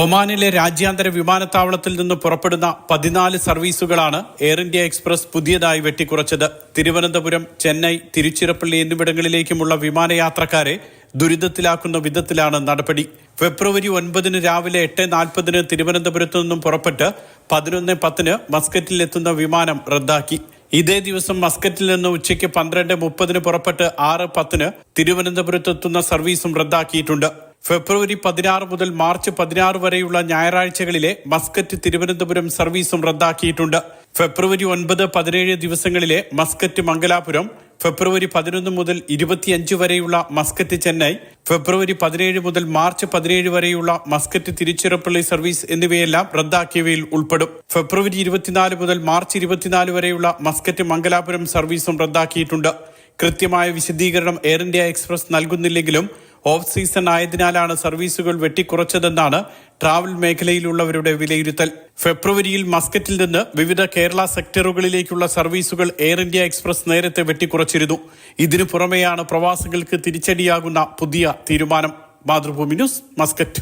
ഒമാനിലെ രാജ്യാന്തര വിമാനത്താവളത്തിൽ നിന്ന് പുറപ്പെടുന്ന പതിനാല് സർവീസുകളാണ് എയർ ഇന്ത്യ എക്സ്പ്രസ് പുതിയതായി വെട്ടിക്കുറച്ചത്. തിരുവനന്തപുരം ചെന്നൈ തിരുച്ചിറപ്പള്ളി എന്നിവിടങ്ങളിലേക്കുമുള്ള വിമാനയാത്രക്കാരെ ദുരിതത്തിലാക്കുന്ന വിധത്തിലാണ് നടപടി. ഫെബ്രുവരി ഒൻപതിന് രാവിലെ എട്ട് നാൽപ്പതിന് തിരുവനന്തപുരത്തു നിന്നും പുറപ്പെട്ട് പതിനൊന്ന് പത്തിന് മസ്കറ്റിൽ എത്തുന്ന വിമാനം റദ്ദാക്കി. ഇതേ ദിവസം മസ്കറ്റിൽ നിന്ന് ഉച്ചയ്ക്ക് പന്ത്രണ്ട് മുപ്പതിന് പുറപ്പെട്ട് ആറ് പത്തിന് തിരുവനന്തപുരത്തെത്തുന്ന സർവീസും റദ്ദാക്കിയിട്ടുണ്ട്. ഫെബ്രുവരി പതിനാറ് മുതൽ മാർച്ച് പതിനാറ് വരെയുള്ള ഞായറാഴ്ചകളിലെ മസ്കറ്റ് തിരുവനന്തപുരം സർവീസും റദ്ദാക്കിയിട്ടുണ്ട്. ഫെബ്രുവരി ഒൻപത് പതിനേഴ് ദിവസങ്ങളിലെ മസ്കറ്റ് മംഗലാപുരം ഫെബ്രുവരി പതിനൊന്ന് മുതൽ ഇരുപത്തിയഞ്ച് വരെയുള്ള മസ്കറ്റ് ചെന്നൈ ഫെബ്രുവരി പതിനേഴ് മുതൽ മാർച്ച് പതിനേഴ് വരെയുള്ള മസ്കറ്റ് തിരുച്ചിറപ്പള്ളി സർവീസ് എന്നിവയെല്ലാം റദ്ദാക്കിയവയിൽ ഉൾപ്പെടും. ഫെബ്രുവരി ഇരുപത്തിനാല് മുതൽ മാർച്ച് ഇരുപത്തിനാല് വരെയുള്ള മസ്കറ്റ് മംഗലാപുരം സർവീസും റദ്ദാക്കിയിട്ടുണ്ട്. കൃത്യമായ വിശദീകരണം എയർ ഇന്ത്യ എക്സ്പ്രസ് നൽകുന്നില്ലെങ്കിലും ഓഫ് സീസൺ ആയതിനാലാണ് സർവീസുകൾ വെട്ടിക്കുറച്ചതെന്നാണ് ട്രാവൽ മേഖലയിലുള്ളവരുടെ വിലയിരുത്തൽ. ഫെബ്രുവരിയിൽ മസ്കറ്റിൽ നിന്ന് വിവിധ കേരള സെക്ടറുകളിലേക്കുള്ള സർവീസുകൾ എയർ ഇന്ത്യ എക്സ്പ്രസ് നേരത്തെ വെട്ടിക്കുറച്ചിരുന്നു. ഇതിനു പുറമെയാണ് പ്രവാസികൾക്ക് തിരിച്ചടിയാകുന്ന പുതിയ തീരുമാനം. Mathrubhumi news Muscat.